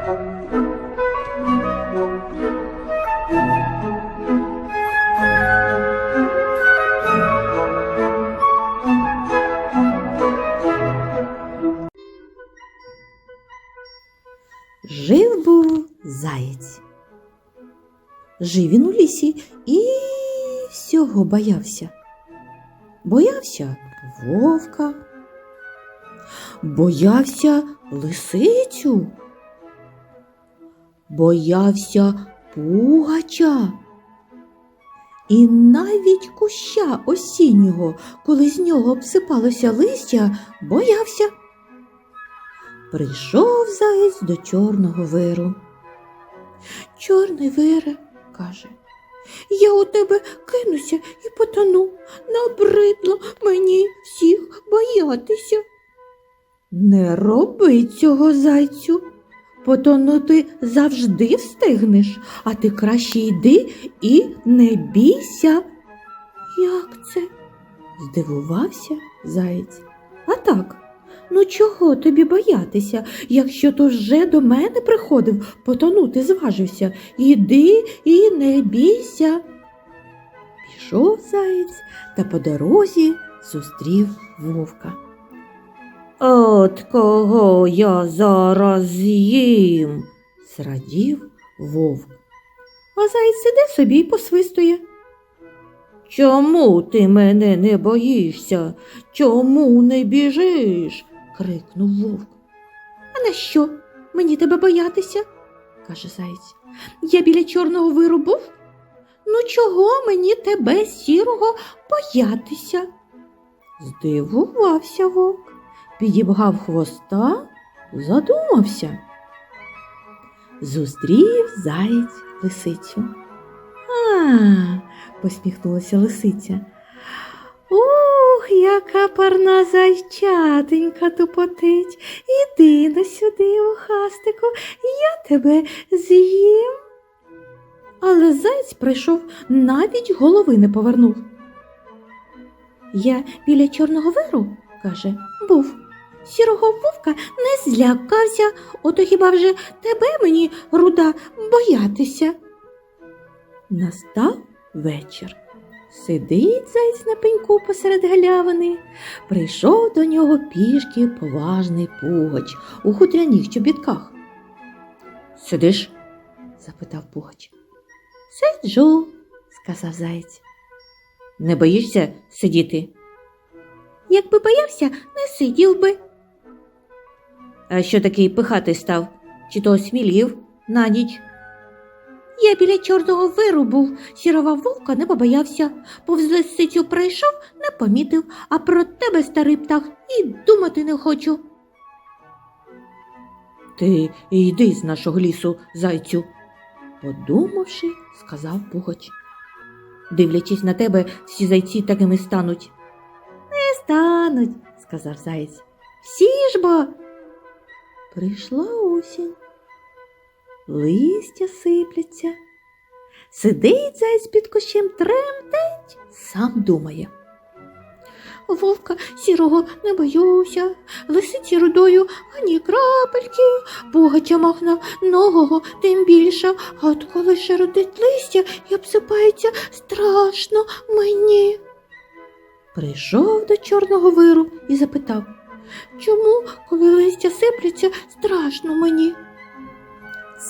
Жив був заєць. Жив він у лісі і всього боявся. Боявся вовка, боявся лисицю боявся пугача. І навіть куща осіннього, коли з нього обсипалося листя, боявся. Прийшов заєць до чорного виру. Чорний вире, каже, я у тебе кинуся і потону. Набридло мені всіх боятися. Не роби цього, зайцю. Потонути завжди встигнеш, а ти краще йди і не бійся. Як це? здивувався заєць. А так, ну чого тобі боятися, якщо то вже до мене приходив, потонути зважився. Іди і не бійся. Пішов заєць та по дорозі зустрів вовка. От кого я зараз з'їм, зрадів вовк. А заєць сиде собі й посвистує. Чому ти мене не боїшся? Чому не біжиш? крикнув вовк. А на що мені тебе боятися? каже заєць. Я біля чорного виру був. Ну чого мені тебе сірого боятися? Здивувався вовк, підібгав хвоста, задумався. Зустрів заєць лисицю. А, посміхнулася лисиця. Ух, яка парна зайчатенька тупотить. Іди на сюди, ухастику, я тебе з'їм. Але зайць прийшов, навіть голови не повернув. Я біля чорного виру, каже, був. Сірого вовка не злякався, ото хіба вже тебе мені, руда, боятися. Настав вечір. Сидить зайць на пеньку посеред галявини. Прийшов до нього пішки поважний пугач у хутряних чобітках. Сидиш? запитав пугач. Сиджу, сказав заєць. Не боїшся сидіти? Якби боявся, не сидів би. А що такий пихатий став? Чи то осмілів на ніч? Я біля чорного виру був, сірого вовка не побоявся, повз лисицю пройшов, не помітив, а про тебе, старий птах, і думати не хочу. Ти йди з нашого лісу, зайцю, подумавши, сказав Пугач. Дивлячись на тебе, всі зайці такими стануть. Не стануть, сказав заєць. Всі ж бо. Прийшла осінь. Листя сипляться. Сидить зайць під кущем тремтить, сам думає. Вовка сірого не боюся, лисиці рудою ані крапельки, пугача махна ногого тим більше, а от коли шародить листя і обсипається страшно мені. Прийшов до чорного виру і запитав, чому, коли листя сипляться, страшно мені?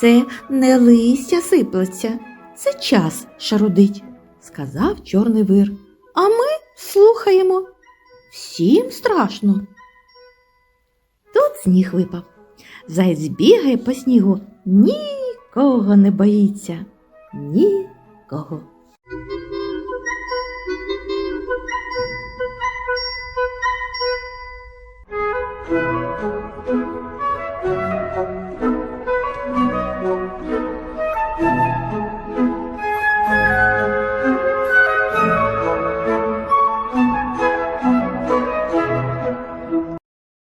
Це не листя сиплеться, це час шарудить, сказав чорний вир. А ми слухаємо. Всім страшно. Тут сніг випав. Заєць бігає по снігу, нікого не боїться, нікого.